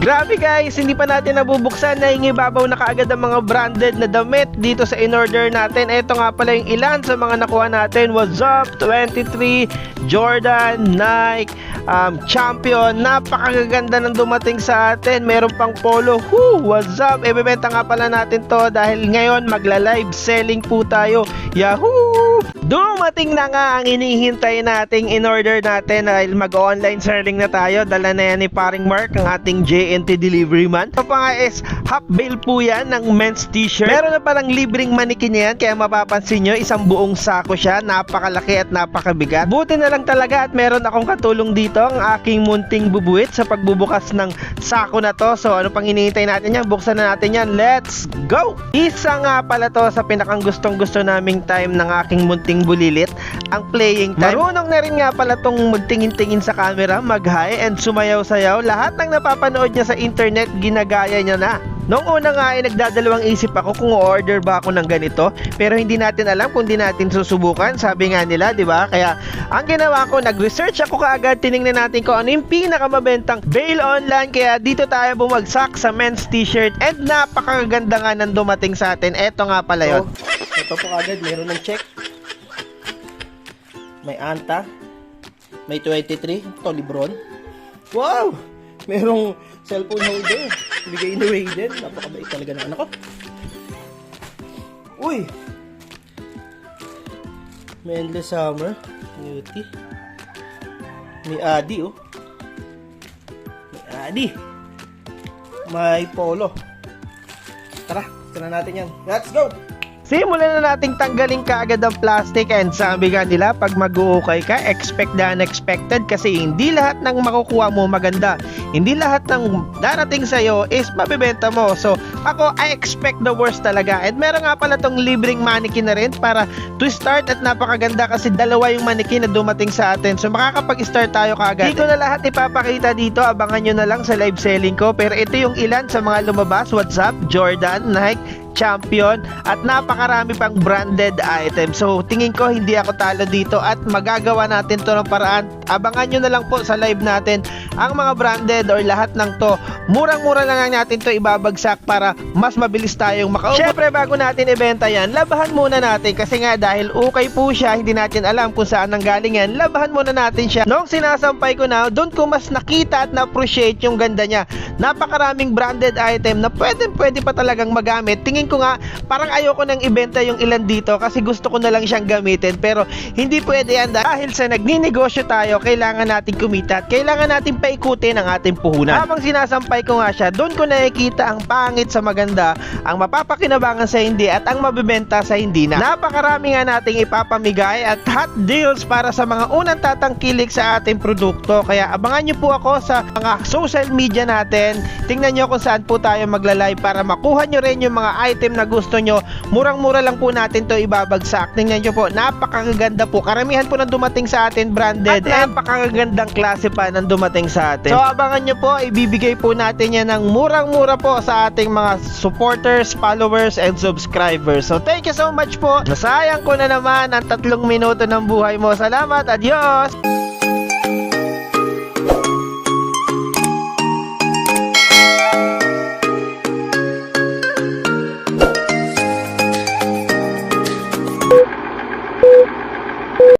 Grabe guys, hindi pa natin nabubuksan na babaw na kaagad ang mga branded na damit dito sa in-order natin. Ito nga pala yung ilan sa mga nakuha natin. What's up? 23, Jordan, Nike, um, Champion. Napakaganda ng dumating sa atin. Meron pang polo. Whoo! What's up? Ibebenta nga pala natin to dahil ngayon magla-live selling po tayo. Yahoo! Dumating na nga ang inihintay nating in-order natin dahil mag-online selling na tayo. Dala na yan ni Paring Mark, ang ating JNT delivery man. Ito pa nga is half bale po yan ng men's t-shirt. Meron na palang libreng manikin yan kaya mapapansin nyo isang buong sako siya. Napakalaki at napakabigat. Buti na lang talaga at meron akong katulong dito ang aking munting bubuit sa pagbubukas ng sako na to. So ano pang hinihintay natin yan? Buksan na natin yan. Let's go! Isa nga pala to sa pinakang gustong gusto naming time ng aking munting bulilit, ang playing time. Marunong na rin nga pala tong magtingin-tingin sa camera, mag-hi and sumayaw-sayaw. Lahat ng napapanood niya sa internet, ginagaya niya na. Noong una nga ay nagdadalawang isip ako kung order ba ako ng ganito pero hindi natin alam kung di natin susubukan sabi nga nila di ba kaya ang ginawa ko nag-research ako kaagad tiningnan natin kung ano yung pinakamabentang bail online kaya dito tayo bumagsak sa men's t-shirt and napakaganda nga ng dumating sa atin eto nga pala yun Ito po agad, meron ng check. May Anta. May 23. Ito, Lebron. Wow! Merong cellphone holder. Bigay ni Raiden. Napakabait talaga ng anak ko. Uy! May Endless Summer. Beauty. May Adi, oh. May Adi. May Polo. Tara, tara natin yan. Let's go! Simulan na nating tanggalin kaagad ang plastic and sabi nga nila pag mag-uukay ka, expect the unexpected kasi hindi lahat ng makukuha mo maganda. Hindi lahat ng darating sa'yo is mabibenta mo. So ako, I expect the worst talaga. And meron nga pala tong libreng mannequin na rin para to start at napakaganda kasi dalawa yung mannequin na dumating sa atin. So makakapag-start tayo kaagad. Hindi ko na lahat ipapakita dito, abangan nyo na lang sa live selling ko. Pero ito yung ilan sa mga lumabas, WhatsApp, Jordan, Nike, champion at napakarami pang branded items. So tingin ko hindi ako talo dito at magagawa natin to ng paraan. Abangan nyo na lang po sa live natin ang mga branded or lahat ng to. Murang-mura lang lang natin to ibabagsak para mas mabilis tayong makaupo. Syempre bago natin ibenta yan, labahan muna natin kasi nga dahil ukay po siya, hindi natin alam kung saan nang galing yan. Labahan muna natin siya. Noong sinasampay ko na, doon ko mas nakita at na-appreciate yung ganda niya. Napakaraming branded item na pwede pwede pa talagang magamit. Tingin ko nga parang ayoko nang ibenta yung ilan dito kasi gusto ko na lang siyang gamitin pero hindi pwede yan dahil sa nagninegosyo tayo kailangan natin kumita at kailangan natin paikutin ang ating puhunan. Habang sinasampay ko nga siya, doon ko nakikita ang pangit sa maganda, ang mapapakinabangan sa hindi at ang mabibenta sa hindi na. Napakarami nga nating ipapamigay at hot deals para sa mga unang tatangkilik sa ating produkto. Kaya abangan nyo po ako sa mga social media natin. Tingnan nyo kung saan po tayo magla-live para makuha nyo rin yung mga item na gusto nyo. Murang-mura lang po natin to ibabagsak. Tingnan nyo po, napakaganda po. Karamihan po ng dumating sa atin branded at napakagandang klase pa ng dumating sa atin. So abangan nyo po, ibibigay po natin yan ng murang-mura po sa ating mga supporters, followers, and subscribers. So thank you so much po. Nasayang ko na naman ang tatlong minuto ng buhay mo. Salamat, adios!